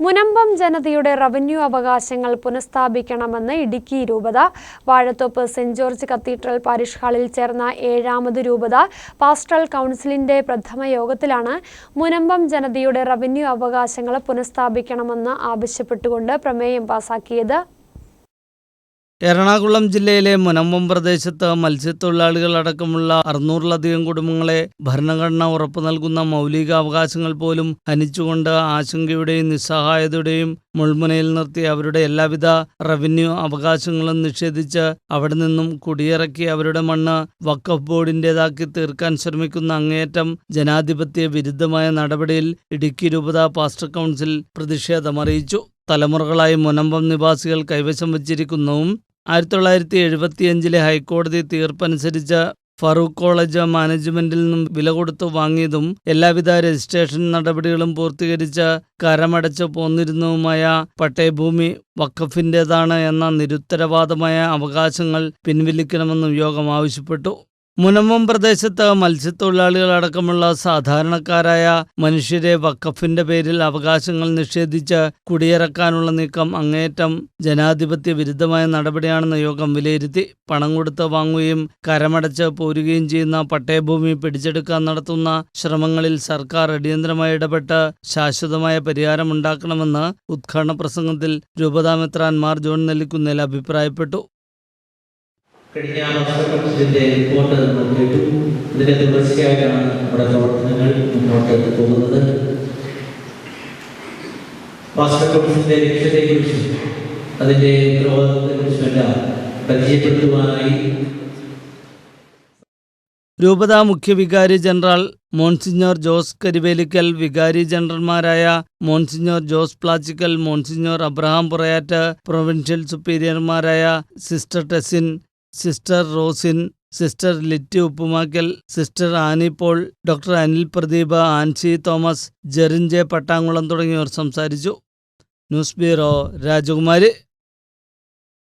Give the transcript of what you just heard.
മുനമ്പം ജനതയുടെ റവന്യൂ അവകാശങ്ങൾ പുനഃസ്ഥാപിക്കണമെന്ന് ഇടുക്കി രൂപത Vazhathope saint George cathedral parish ഹാളിൽ ചേർന്ന ഏഴാമത് രൂപത പാസ്റ്ററൽ കൗൺസിലിന്റെ പ്രഥമ യോഗത്തിലാണ് മുനമ്പം ജനതയുടെ റവന്യൂ അവകാശങ്ങൾ പുനഃസ്ഥാപിക്കണമെന്ന് ആവശ്യപ്പെട്ടുകൊണ്ട് പ്രമേയം പാസാക്കിയത്. എറണാകുളം ജില്ലയിലെ മുനമ്പം പ്രദേശത്ത് മത്സ്യത്തൊഴിലാളികൾ അടക്കമുള്ള അറുന്നൂറിലധികം കുടുംബങ്ങളെ ഭരണഘടന ഉറപ്പു നൽകുന്ന മൗലിക അവകാശങ്ങൾ പോലും ഹനിച്ചുകൊണ്ട് ആശങ്കയുടെയും നിസ്സഹായതയുടെയും മുൾമുനയിൽ നിർത്തി അവരുടെ എല്ലാവിധ റവന്യൂ അവകാശങ്ങളും നിഷേധിച്ച് അവിടെ നിന്നും കുടിയിറക്കി അവരുടെ മണ്ണ് വഖഫ് ബോർഡിന്റെതാക്കി തീർക്കാൻ ശ്രമിക്കുന്ന അങ്ങേയറ്റം ജനാധിപത്യ വിരുദ്ധമായ നടപടിയിൽ ഇടുക്കി രൂപത പാസ്റ്റർ കൗൺസിൽ പ്രതിഷേധമറിയിച്ചു തലമുറകളായി മുനമ്പം നിവാസികൾ കൈവശം വച്ചിരിക്കുന്നതും ആയിരത്തി തൊള്ളായിരത്തി എഴുപത്തിയഞ്ചിലെ ഹൈക്കോടതി തീർപ്പനുസരിച്ച് ഫറൂഖ് കോളേജ് മാനേജ്മെന്റിൽ നിന്നും വില കൊടുത്തു വാങ്ങിയതും എല്ലാവിധ രജിസ്ട്രേഷൻ നടപടികളും പൂർത്തീകരിച്ച് കരമടച്ച് പോന്നിരുന്നതുമായ പട്ടയഭൂമി വഖഫിന്റെതാണ് എന്ന നിരുത്തരവാദമായ അവകാശങ്ങൾ പിൻവലിക്കണമെന്നും യോഗം ആവശ്യപ്പെട്ടു. മുനമ്പം പ്രദേശത്ത് മത്സ്യത്തൊഴിലാളികളടക്കമുള്ള സാധാരണക്കാരായ മനുഷ്യരെ വക്കഫിന്റെ പേരിൽ അവകാശങ്ങൾ നിഷേധിച്ച് കുടിയിറക്കാനുള്ള നീക്കം അങ്ങേയറ്റം ജനാധിപത്യ വിരുദ്ധമായ നടപടിയാണെന്ന് യോഗം വിലയിരുത്തി. പണം കൊടുത്ത് വാങ്ങുകയും കരമടച്ച് പോരുകയും ചെയ്യുന്ന പട്ടയഭൂമി പിടിച്ചെടുക്കാൻ നടത്തുന്ന ശ്രമങ്ങളിൽ സർക്കാർ അടിയന്തരമായി ഇടപെട്ട് ശാശ്വതമായ പരിഹാരമുണ്ടാക്കണമെന്ന് ഉദ്ഘാടന പ്രസംഗത്തിൽ രൂപതാമെത്രാൻ മാർ ജോൺ നെല്ലിക്കുന്നേൽ അഭിപ്രായപ്പെട്ടു. കഴിഞ്ഞ വർഷത്തിന്റെ റിപ്പോർട്ട് നമ്മൾ കേട്ടു. ഇതിന്റെ തുടർച്ചയായിട്ടാണ് നമ്മുടെ പ്രവർത്തനങ്ങൾ മുന്നോട്ട് പോകുന്നത്. മാസ്റ്റർ കൗൺസിലിന്റെ ലക്ഷ്യത്തെക്കുറിച്ചും അതിന്റെ ഉത്തരവാദിത്തത്തെക്കുറിച്ചുമെല്ലാം പരിചയപ്പെടുത്തുവാനായി രൂപത മുഖ്യ വികാരി ജനറൽ മോൺസിഞ്ഞോർ ജോസ് കരിവേലിക്കൽ വികാരി ജനറൽമാരായ monsignor Jose Plachikkal monsignor Abraham Purayattu provincial സുപ്പീരിയർമാരായ sister Tesin sister Rosin sister Litty Uppumakkal sister Annie Paul doctor Anil Pradeep Ancy Thomas Jerin J Pattankulam തുടങ്ങിയവർ സംസാരിച്ചു. ന്യൂസ് ബ്യൂറോ രാജകുമാരി.